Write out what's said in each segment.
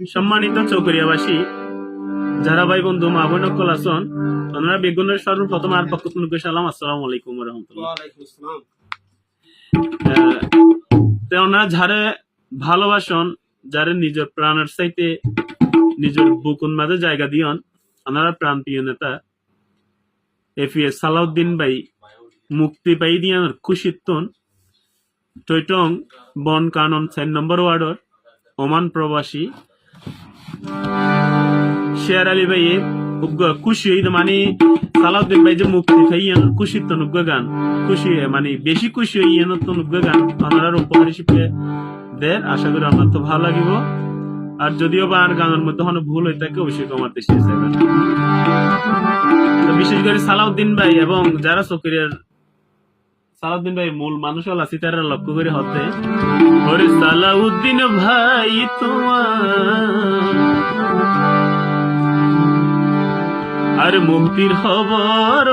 সম্মানিত চৌকরিয়াবাসী যারা ভাই বন্ধু মা বোন অকল আছেন আপনারা বেগুনের সর্বপ্রথম আর পক্ষ থেকে সালাম আসসালামু আলাইকুম রহমতুল্লাহ আসসালাম। তে ওনারা যারে ভালোবাসন যারে নিজের প্রাণের চাইতে নিজের বুকুন মাঝে জায়গা দিয়ন ওনারা প্রাণ প্রিয় নেতা এফিএস সালাউদ্দিন ভাই মুক্তি পাই দিয়ান খুশিত্তন টৈটং বন কানন চার নম্বর ওয়ার্ডর ওমান প্রবাসী শেয়ার আলী ভাই উগ্র খুশি হইত মানে সালাউদ্দিন ভাই যে মুক্তি পাই ইয়ান খুশিত্তন উগ্র গান খুশি মানে বেশি খুশি হই ইয়ান তো উগ্র গান ওনারা উপহার হিসেবে দেন আশা করি আমার তো ভালো লাগিব আর যদিও বা আর গানের মধ্যে কোনো ভুল হয়ে থাকে অবশ্যই কমাতে শেষ তো বিশেষ করে সালাউদ্দিন ভাই এবং যারা চকরিয়ার সালাউদ্দিন ভাই, মূল মানুষ হল আছি তারা লক্ষ্য করে হতে। ওরে সালাউদ্দিন ভাই, তোমার আর মুক্তির খবর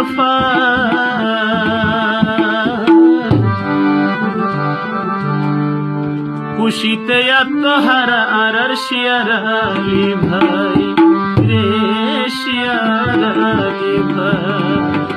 খুশিতে আত্মহারা আর আর শিয়ার আলী ভাই, রে শিয়ার আলী ভাই।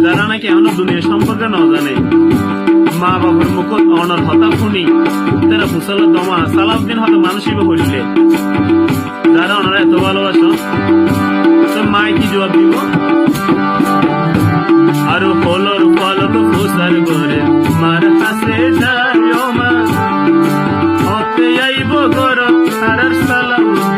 যারা নাকি এখনও দুনিয়া সম্পর্কে ন জানে মা বাবার মুখত অনর হতা শুনি তারা ফুসলের দমা সালাউদ্দিন হয়তো মানসিক করিলে যারা ওনারা এত ভালোবাসো মায় কি জবাব দিব? আর ফলর ফলক ফুসার করে মার হাসে যায় মা হতে আইব গর আর সালাউদ্দিন।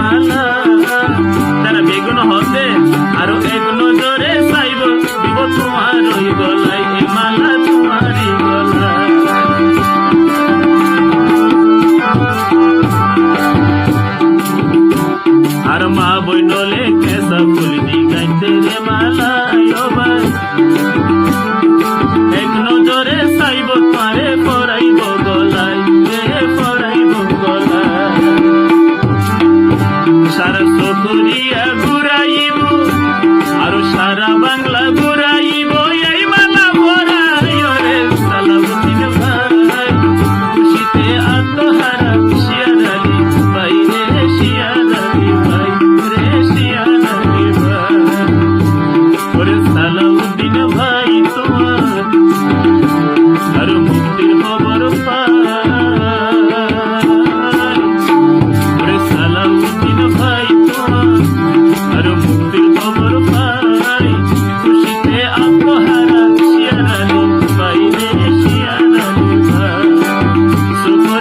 মালা তারা বেগুন হতে আরও এক নজরে চাইব দিব তোমার গলায়, এ মালা তোমারই গলায় আর মা বইনলে এক নজরে চাইব তারে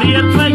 y el